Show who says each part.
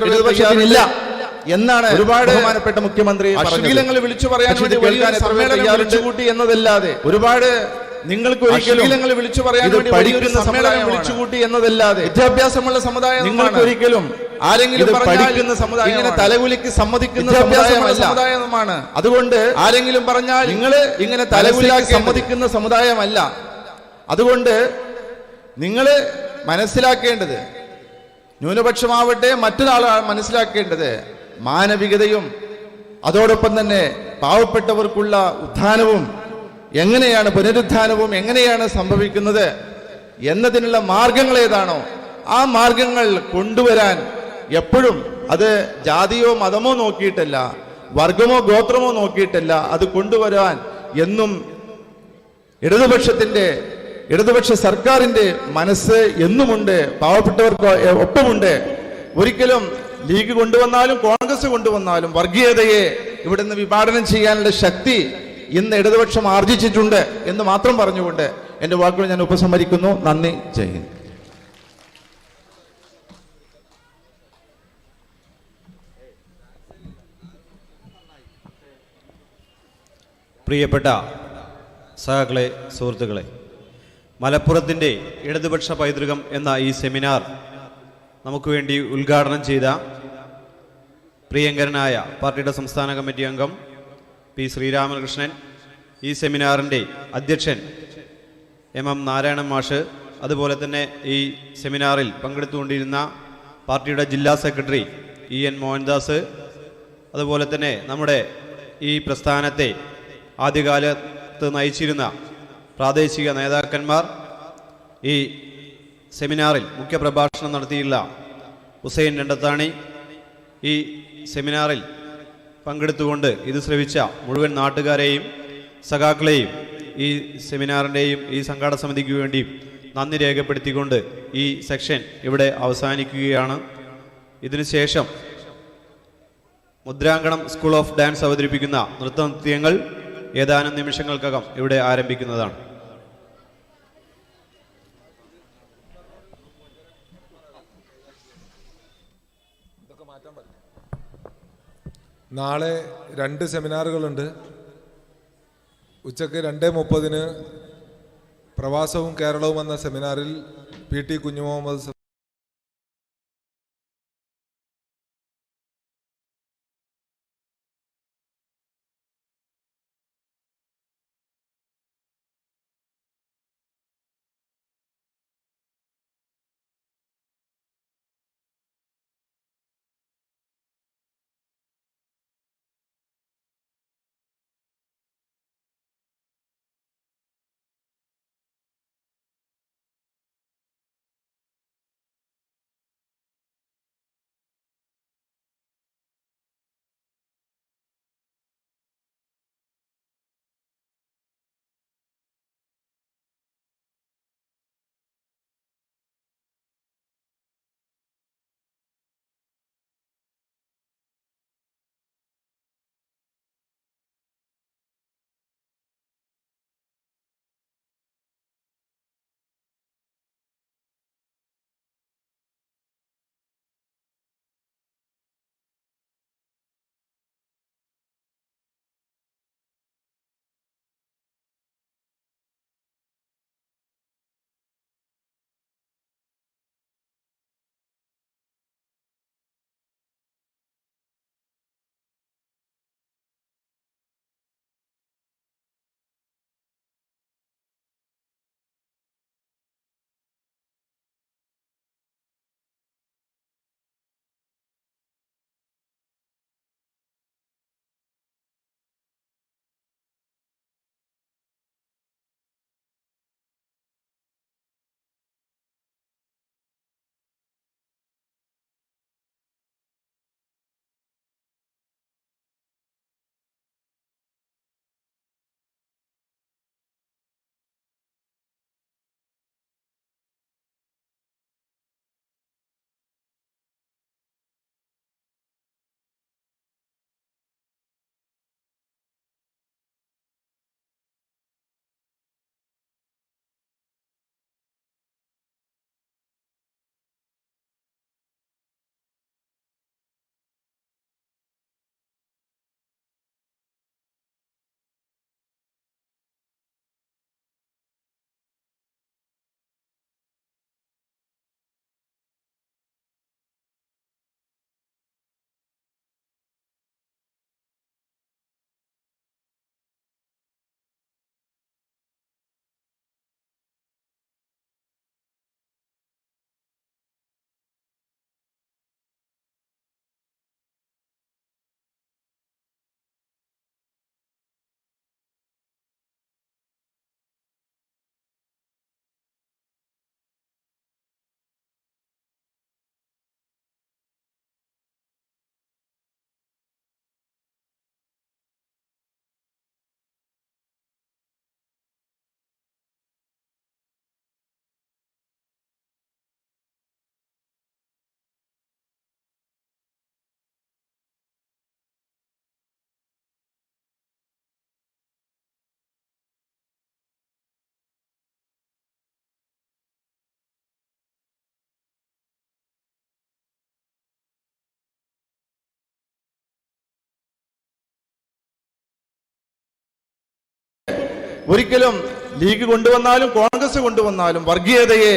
Speaker 1: എത്ര
Speaker 2: ഇടതുപക്ഷത്തിനില്ല എന്നാണ്
Speaker 1: ഒരുപാട്
Speaker 2: ബഹുമാനപ്പെട്ട മുഖ്യമന്ത്രി.
Speaker 1: അശ്ലീലങ്ങൾ വിളിച്ചു പറയാൻ വേണ്ടി
Speaker 2: കേൾക്കാൻ
Speaker 1: സമ്മേളനം എന്നതല്ലാതെ
Speaker 2: ഒരുപാട് നിങ്ങൾക്ക് ഒരിക്കലും
Speaker 1: വിളിച്ചു പറയാൻ വേണ്ടി
Speaker 2: പഠിക്കുന്ന
Speaker 1: സമ്മേളനം
Speaker 2: സമുദായമാണ്.
Speaker 1: വിളിച്ചു കൂട്ടി എന്നതല്ലാതെ വിദ്യാഭ്യാസമുള്ള സമുദായം
Speaker 2: നിങ്ങൾക്ക് ഒരിക്കലും
Speaker 1: ആരെങ്കിലും
Speaker 2: പഠിക്കുന്ന സമുദായം
Speaker 1: ഇങ്ങനെ തലകുലിക്ക് സമ്മതിക്കുന്ന സമുദായമാണ്
Speaker 2: അതുകൊണ്ട്
Speaker 1: ആരെങ്കിലും പറഞ്ഞാൽ
Speaker 2: നിങ്ങൾ
Speaker 1: ഇങ്ങനെ
Speaker 2: തലകുലിക്ക്
Speaker 1: തലകുലിക്ക്
Speaker 2: സമ്മതിക്കുന്ന സമുദായമല്ല അതുകൊണ്ട് നിങ്ങൾ മനസ്സിലാക്കേണ്ടത് ന്യൂനപക്ഷമാവട്ടെ മറ്റൊരാൾ മനസ്സിലാക്കേണ്ടത് മാനവികതയും അതോടൊപ്പം തന്നെ പാവപ്പെട്ടവർക്കുള്ള ഉത്ഥാനവും എങ്ങനെയാണ് പുനരുത്ഥാനവും എങ്ങനെയാണ് സംഭവിക്കുന്നത് എന്നതിനുള്ള മാർഗങ്ങൾ ഏതാണോ ആ മാർഗങ്ങൾ കൊണ്ടുവരാൻ എപ്പോഴും അത് ജാതിയോ മതമോ നോക്കിയിട്ടല്ല വർഗമോ ഗോത്രമോ നോക്കിയിട്ടല്ല അത് കൊണ്ടുവരാൻ എന്നും ഇടതുപക്ഷത്തിന്റെ ഇടതുപക്ഷ സർക്കാരിന്റെ മനസ്സ് എന്നുമുണ്ട് പാവപ്പെട്ടവർക്ക് ഒപ്പമുണ്ട്. ഒരിക്കലും ലീഗ് കൊണ്ടുവന്നാലും കോൺഗ്രസ് കൊണ്ടുവന്നാലും വർഗീയതയെ ഇവിടെ നിന്ന് വിഭാടനം ചെയ്യാനുള്ള ശക്തി ഇന്ന് ഇടതുപക്ഷം ആർജിച്ചിട്ടുണ്ട് എന്ന് മാത്രം പറഞ്ഞുകൊണ്ട് എന്റെ വാക്കുകൾ ഞാൻ ഉപസംഹരിക്കുന്നു. നന്ദി. ജയ് ഹിന്ദ്.
Speaker 3: പ്രിയപ്പെട്ട സഹാക്കളെ സുഹൃത്തുക്കളെ മലപ്പുറത്തിന്റെ ഇടതുപക്ഷ പൈതൃകം എന്ന ഈ സെമിനാർ നമുക്ക് വേണ്ടി ഉദ്ഘാടനം ചെയ്ത പ്രിയങ്കരനായ പാർട്ടിയുടെ സംസ്ഥാന കമ്മിറ്റി അംഗം പി ശ്രീരാമകൃഷ്ണൻ ഈ സെമിനാറിന്റെ അധ്യക്ഷൻ എം എം നാരായണൻ മാഷ് അതുപോലെ തന്നെ ഈ സെമിനാറിൽ പങ്കെടുത്തുകൊണ്ടിരുന്ന പാർട്ടിയുടെ ജില്ലാ സെക്രട്ടറി ഇ എൻ മോഹൻദാസ് അതുപോലെ തന്നെ നമ്മുടെ ഈ പ്രസ്ഥാനത്തെ ആദ്യകാലത്ത് നയിച്ചിരുന്ന പ്രാദേശിക നേതാക്കന്മാർ ഈ സെമിനാറിൽ മുഖ്യപ്രഭാഷണം നടത്തിയുള്ള ഹുസൈൻ രണ്ടത്താണി ഈ സെമിനാറിൽ പങ്കെടുത്തുകൊണ്ട് ഇത് ശ്രവിച്ച മുഴുവൻ നാട്ടുകാരെയും സഖാക്കളെയും ഈ സെമിനാറിന്റെയും ഈ സംഘാട സമിതിക്ക് വേണ്ടിയും നന്ദി രേഖപ്പെടുത്തിക്കൊണ്ട് ഈ സെക്ഷൻ ഇവിടെ അവസാനിക്കുകയാണ്. ഇതിനുശേഷം മുദ്രാങ്കണം സ്കൂൾ ഓഫ് ഡാൻസ് അവതരിപ്പിക്കുന്ന നൃത്തനൃത്യങ്ങൾ ഏതാനും നിമിഷങ്ങൾക്കകം ഇവിടെ ആരംഭിക്കുന്നതാണ്.
Speaker 4: നാളെ രണ്ട് സെമിനാറുകളുണ്ട്. ഉച്ചയ്ക്ക് രണ്ട് മുപ്പതിന് പ്രവാസവും കേരളവും എന്ന സെമിനാറിൽ പി ടി കുഞ്ഞുമുഹമ്മദ്
Speaker 1: ഒരിക്കലും ലീഗ് കൊണ്ടുവന്നാലും കോൺഗ്രസ് കൊണ്ടുവന്നാലും വർഗീയതയെ